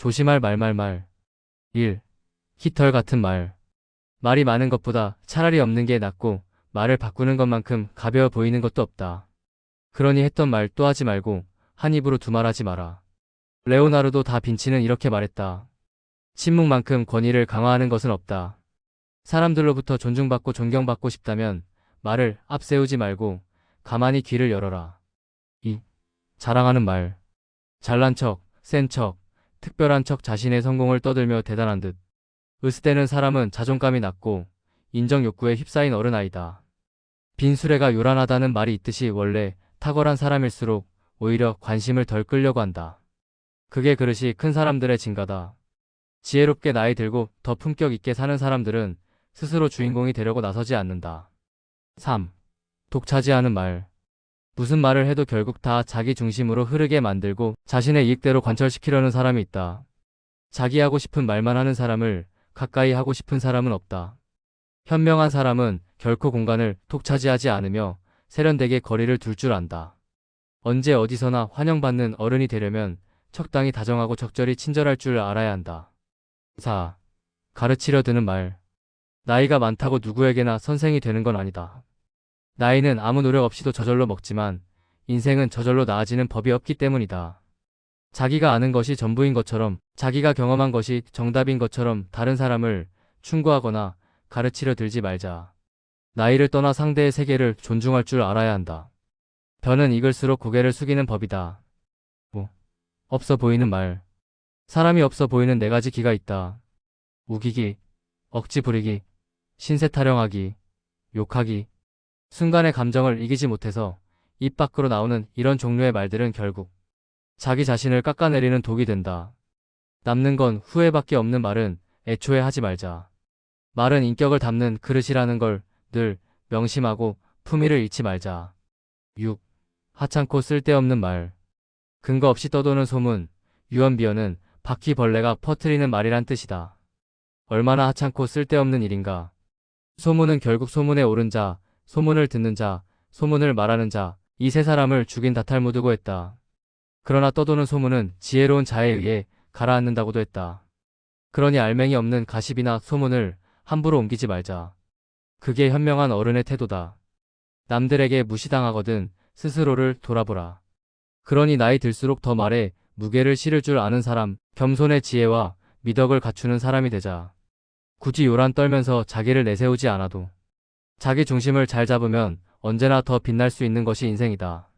조심할 말말말. 1. 깃털 같은 말. 말이 많은 것보다 차라리 없는 게 낫고 말을 바꾸는 것만큼 가벼워 보이는 것도 없다. 그러니 했던 말 또 하지 말고 한 입으로 두 말하지 마라. 레오나르도 다 빈치는 이렇게 말했다. 침묵만큼 권위를 강화하는 것은 없다. 사람들로부터 존중받고 존경받고 싶다면 말을 앞세우지 말고 가만히 귀를 열어라. 2. 자랑하는 말. 잘난 척, 센 척, 특별한 척 자신의 성공을 떠들며 대단한 듯. 으스대는 사람은 자존감이 낮고 인정 욕구에 휩싸인 어른아이다. 빈수레가 요란하다는 말이 있듯이 원래 탁월한 사람일수록 오히려 관심을 덜 끌려고 한다. 그게 그릇이 큰 사람들의 진가다. 지혜롭게 나이 들고 더 품격 있게 사는 사람들은 스스로 주인공이 되려고 나서지 않는다. 3. 독차지하는 말. 무슨 말을 해도 결국 다 자기 중심으로 흐르게 만들고 자신의 이익대로 관철시키려는 사람이 있다. 자기 하고 싶은 말만 하는 사람을 가까이 하고 싶은 사람은 없다. 현명한 사람은 결코 공간을 독차지하지 않으며 세련되게 거리를 둘 줄 안다. 언제 어디서나 환영받는 어른이 되려면 적당히 다정하고 적절히 친절할 줄 알아야 한다. 4. 가르치려 드는 말. 나이가 많다고 누구에게나 선생이 되는 건 아니다. 나이는 아무 노력 없이도 저절로 먹지만 인생은 저절로 나아지는 법이 없기 때문이다. 자기가 아는 것이 전부인 것처럼 자기가 경험한 것이 정답인 것처럼 다른 사람을 충고하거나 가르치려 들지 말자. 나이를 떠나 상대의 세계를 존중할 줄 알아야 한다. 변은 익을수록 고개를 숙이는 법이다. 5. 없어 보이는 말. 사람이 없어 보이는 네 가지 기가 있다. 우기기, 억지 부리기, 신세 타령하기, 욕하기. 순간의 감정을 이기지 못해서 입 밖으로 나오는 이런 종류의 말들은 결국 자기 자신을 깎아내리는 독이 된다. 남는 건 후회밖에 없는 말은 애초에 하지 말자. 말은 인격을 담는 그릇이라는 걸 늘 명심하고 품위를 잃지 말자. 6. 하찮고 쓸데없는 말. 근거 없이 떠도는 소문, 유언비어는 바퀴벌레가 퍼뜨리는 말이란 뜻이다. 얼마나 하찮고 쓸데없는 일인가. 소문은 결국 소문에 오른 자, 소문을 듣는 자, 소문을 말하는 자, 이 세 사람을 죽인 다탈무드고 했다. 그러나 떠도는 소문은 지혜로운 자에 의해 가라앉는다고도 했다. 그러니 알맹이 없는 가십이나 소문을 함부로 옮기지 말자. 그게 현명한 어른의 태도다. 남들에게 무시당하거든 스스로를 돌아보라. 그러니 나이 들수록 더 말에 무게를 실을 줄 아는 사람, 겸손의 지혜와 미덕을 갖추는 사람이 되자. 굳이 요란 떨면서 자기를 내세우지 않아도 자기 중심을 잘 잡으면 언제나 더 빛날 수 있는 것이 인생이다.